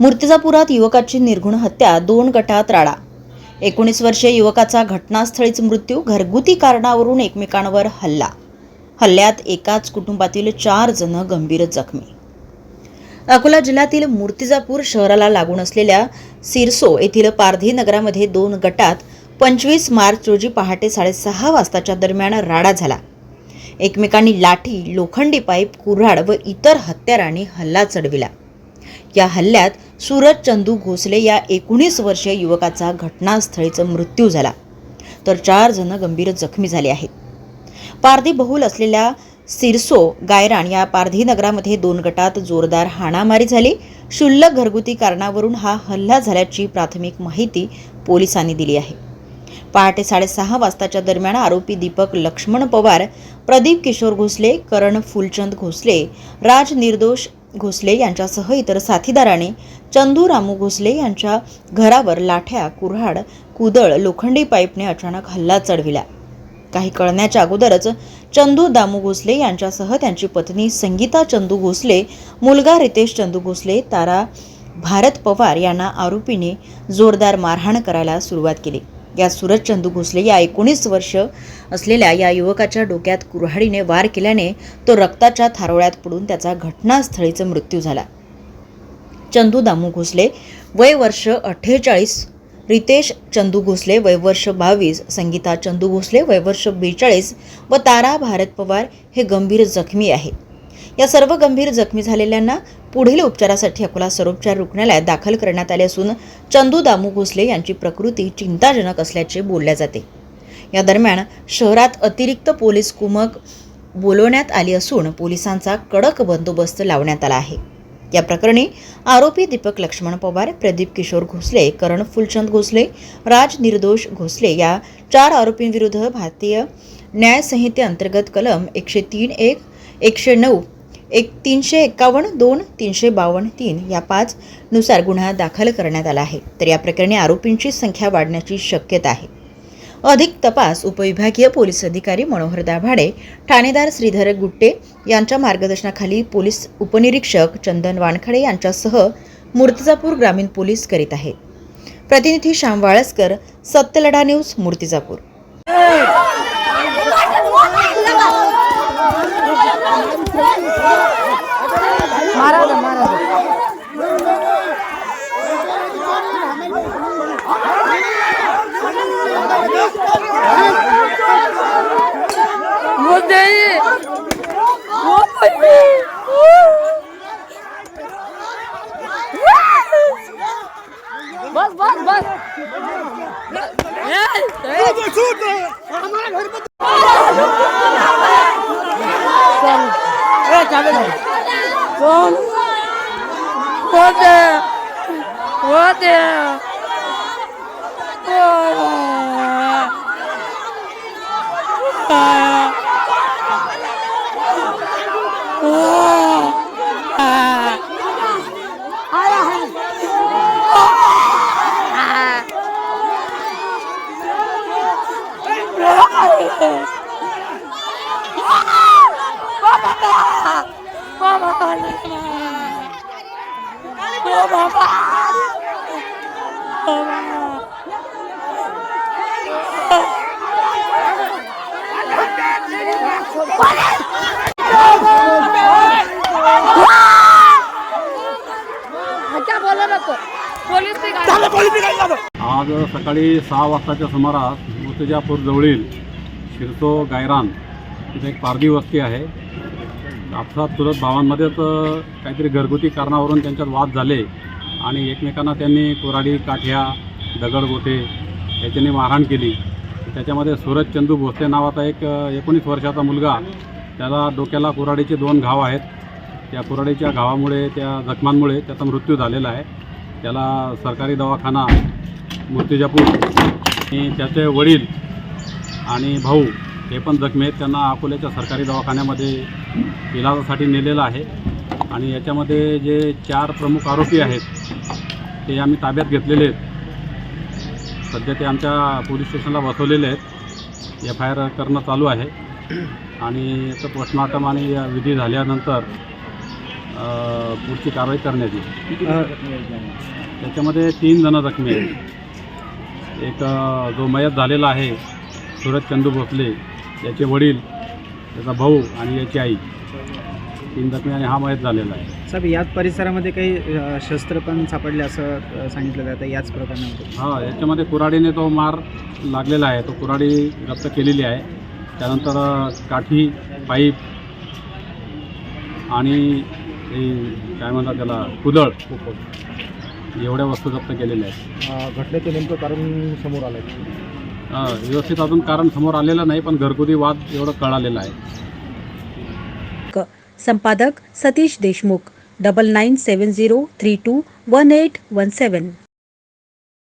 मूर्तिजापुरात युवकाची निर्घुण हत्या दोन गटात राडा. एकोणीस वर्षीय युवकाचा घटनास्थळीच मृत्यू घरगुती कारणावरून एकमेकांवर हल्ला. हल्ल्यात एकाच कुटुंबातील चार जण गंभीर जखमी. अकोला जिल्ह्यातील मूर्तिजापूर शहराला लागून असलेल्या सिरसो येथील पारधी नगरामध्ये दोन गटात पंचवीस मार्च रोजी पहाटे साडेसहा वाजताच्या दरम्यान राडा झाला. एकमेकांनी लाठी लोखंडी पाईप कुऱ्हाड व इतर हत्यारांनी हल्ला चढविला. या हल्ल्यात सूरज चंदू घोसले या एकोणीस वर्षीय युवकाचा घटनास्थळीचा मृत्यू झाला. तर चार जण गंभीर जखमी झाले आहेत. पारधी बहुल असलेल्या सिरसो गायरान या पारधी नगरामध्ये दोन गटात जोरदार हाणामारी झाली. क्षुल्लक घरगुती कारणावरून हा हल्ला झाल्याची प्राथमिक माहिती पोलिसांनी दिली आहे. पहाटे साडेसहा वाजताच्या दरम्यान आरोपी दीपक लक्ष्मण पवार प्रदीप किशोर घोसले करण फुलचंद घोसले राज निर्दोष घोसले यांच्यासह इतर साथीदाराने चंदू रामू घोसले यांच्या घरावर लाठ्या कुऱ्हाड कुदळ लोखंडी पाईपने अचानक हल्ला चढविला. काही कळण्याच्या अगोदरच चंदू दामू घोसले यांच्यासह त्यांची पत्नी संगीता चंदू घोसले मुलगा रितेश चंदू घोसले तारा भारत पवार यांना आरोपीने जोरदार मारहाण करायला सुरुवात केली. या सूरज चंदू घोसले या एकोणीस वर्ष असलेल्या या युवकाच्या डोक्यात कुऱ्हाडीने वार केल्याने तो रक्ताच्या थारोळ्यात पडून त्याचा घटनास्थळीचा मृत्यू झाला. चंदू दामू घोसले वय वर्ष अठ्ठेचाळीस रितेश चंदू घोसले वय वर्ष बावीस संगीता चंदू घोसले वय वर्ष बेचाळीस व तारा भारत पवार हे गंभीर जखमी आहेत या सर्व गंभीर जखमी झालेल्यांना पुढील उपचारासाठी अकोला सरोपचार रुग्णालयात दाखल करण्यात आले असून चंदू दामू घोसले यांची प्रकृती चिंताजनक असल्याचे बोलले जाते. या दरम्यान शहरात अतिरिक्त पोलीस कुमक बोलवण्यात आली असून पोलिसांचा कडक बंदोबस्त लावण्यात आला आहे. या प्रकरणी आरोपी दीपक लक्ष्मण पवार प्रदीप किशोर घोसले करण फुलचंद घोसले राज निर्दोष घोसले या चार आरोपींविरुद्ध भारतीय न्यायसंहितेअंतर्गत कलम एकशे तीन एक एकशे नऊ एक तीनशे एक्कावन्न दोन तीनशे बावन्न तीन या पाच नुसार गुन्हा दाखल करण्यात आला आहे. तर या प्रकरणी आरोपींची संख्या वाढण्याची शक्यता आहे. अधिक तपास उपविभागीय पोलीस अधिकारी मनोहर दाभाडे ठाणेदार श्रीधर गुट्टे यांच्या मार्गदर्शनाखाली पोलीस उपनिरीक्षक चंदन वानखडे यांच्यासह मूर्तिजापूर ग्रामीण पोलीस करीत आहेत. प्रतिनिधी श्याम वाळसकर सत्यलढा न्यूज मूर्तिजापूर. बस बस बस. चल. होते. होते. आज सकाळी सहा वाजताच्या सुमारास मुर्तजापूर जवळील शिरसो गायरान तिथे एक पारधी वस्ती आहे. आपसात चुलत भावांमध्येच तर काहीतरी घरगुती कारणावरून त्यांच्यात वाद झाले आणि एकमेकांना त्यांनी कुऱ्हाडी काठ्या दगडगोटे याच्याने मारहाण केली. त्याच्यामध्ये सूरज चंदू भोसले नावाचा एक एकोणीस वर्षाचा मुलगा त्याला डोक्याला कुराडीचे दोन घाव आहेत. त्या कुऱ्हाडीच्या घावामुळे त्या जखमांमुळे त्याचा मृत्यू झालेला आहे. त्याला सरकारी दवाखाना मूर्तिजापूर आणि त्याचे वडील आणि भाऊ हे पण जखमी आहेत. त्यांना अकोल्याच्या सरकारी दवाखान्यामध्ये इलाजासाठी नेलेलं आहे. आणि याच्यामध्ये जे चार प्रमुख आरोपी आहेत ते आम्ही ताब्यात घेतलेले आहेत. सध्या ते आमच्या पोलीस स्टेशनला बसवलेले आहेत. एफ आय आर करणं चालू आहे. आणि याचं पोस्टमॉर्टम आणि विधी झाल्यानंतर पुढची कारवाई करण्यात येईल त्याच्यामध्ये तीन जण जखमी आहेत. एक जो मयत झालेला आहे सुरज चंदू भोसले याचे वडील त्याचा भाऊ आणि याची आई. तीन जखमी आणि हा मयत झालेला आहे. साहेब याच परिसरामध्ये काही अ, शस्त्र पण सापडले असं अ, सांगितलं जातं याच प्रकरणामध्ये? हा याच्यामध्ये कुऱ्हाडीने तो मार लागलेला आहे. तो कुऱ्हाडी जप्त केलेली आहे. त्यानंतर अ, काठी पाईप आणि हे काय म्हणतात त्याला कुदळ. एवढ्या वस्तू जप्त केलेल्या आहेत. घटनेचं नेमकं कारण समोर आलं व्यवस्थित अजून कारण समोर आलेलं नाही पण घरगुती वाद एवढं कळालेला आहे. संपादक Satish Deshmukh double nine seven zero three two one eight one seven